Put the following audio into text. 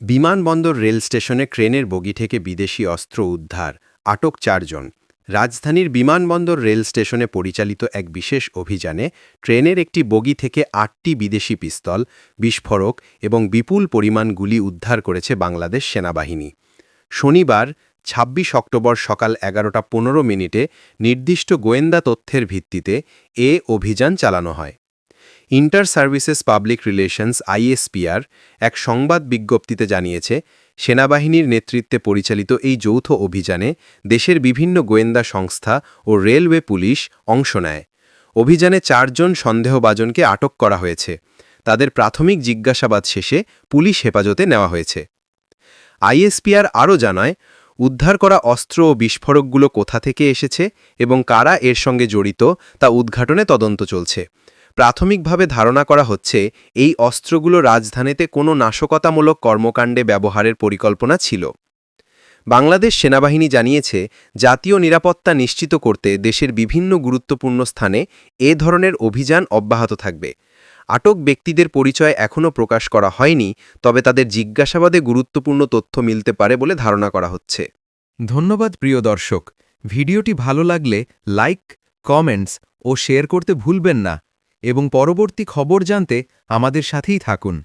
বিমানবন্দর রেল স্টেশনে ক্রেনের বগি থেকে বিদেশি অস্ত্র উদ্ধার, আটক চারজন। রাজধানীর বিমানবন্দর রেল স্টেশনে পরিচালিত এক বিশেষ অভিযানে ট্রেনের একটি বগি থেকে আটটি বিদেশি পিস্তল, বিস্ফোরক এবং বিপুল পরিমাণ গুলি উদ্ধার করেছে বাংলাদেশ সেনাবাহিনী। শনিবার ২৬ অক্টোবর সকাল এগারোটা পনেরো মিনিটে নির্দিষ্ট গোয়েন্দা তথ্যের ভিত্তিতে এ অভিযান চালানো হয়। Inter Services Public Relations ISPR এক সংবাদ বিজ্ঞপ্তিতে জানিয়েছে, সেনাবাহিনীর নেতৃত্বে পরিচালিত এই যৌথ অভিযানে দেশের বিভিন্ন গোয়েন্দা সংস্থা ও রেলওয়ে পুলিশ অংশ নেয়। অভিযানে চারজন সন্দেহভাজনকে আটক করা হয়েছে। তাদের প্রাথমিক জিজ্ঞাসাবাদ শেষে পুলিশ হেফাজতে নেওয়া হয়েছে। আইএসপিআর আরও জানায়, উদ্ধার করা অস্ত্র ও বিস্ফোরকগুলো কোথা থেকে এসেছে এবং কারা এর সঙ্গে জড়িত তা উদ্ঘাটনে তদন্ত চলছে। প্রাথমিকভাবে ধারণা করা হচ্ছে, এই অস্ত্রগুলো রাজধানীতে কোনো নাশকতামূলক কর্মকাণ্ডে ব্যবহারের পরিকল্পনা ছিল। বাংলাদেশ সেনাবাহিনী জানিয়েছে, জাতীয় নিরাপত্তা নিশ্চিত করতে দেশের বিভিন্ন গুরুত্বপূর্ণ স্থানে এ ধরনের অভিযান অব্যাহত থাকবে। আটক ব্যক্তিদের পরিচয় এখনও প্রকাশ করা হয়নি, তবে তাদের জিজ্ঞাসাবাদে গুরুত্বপূর্ণ তথ্য মিলতে পারে বলে ধারণা করা হচ্ছে। ধন্যবাদ প্রিয় দর্শক। ভিডিওটি ভালো লাগলে লাইক, কমেন্টস ও শেয়ার করতে ভুলবেন না। এবং পরবর্তী খবর জানতে আমাদের সাথেই থাকুন।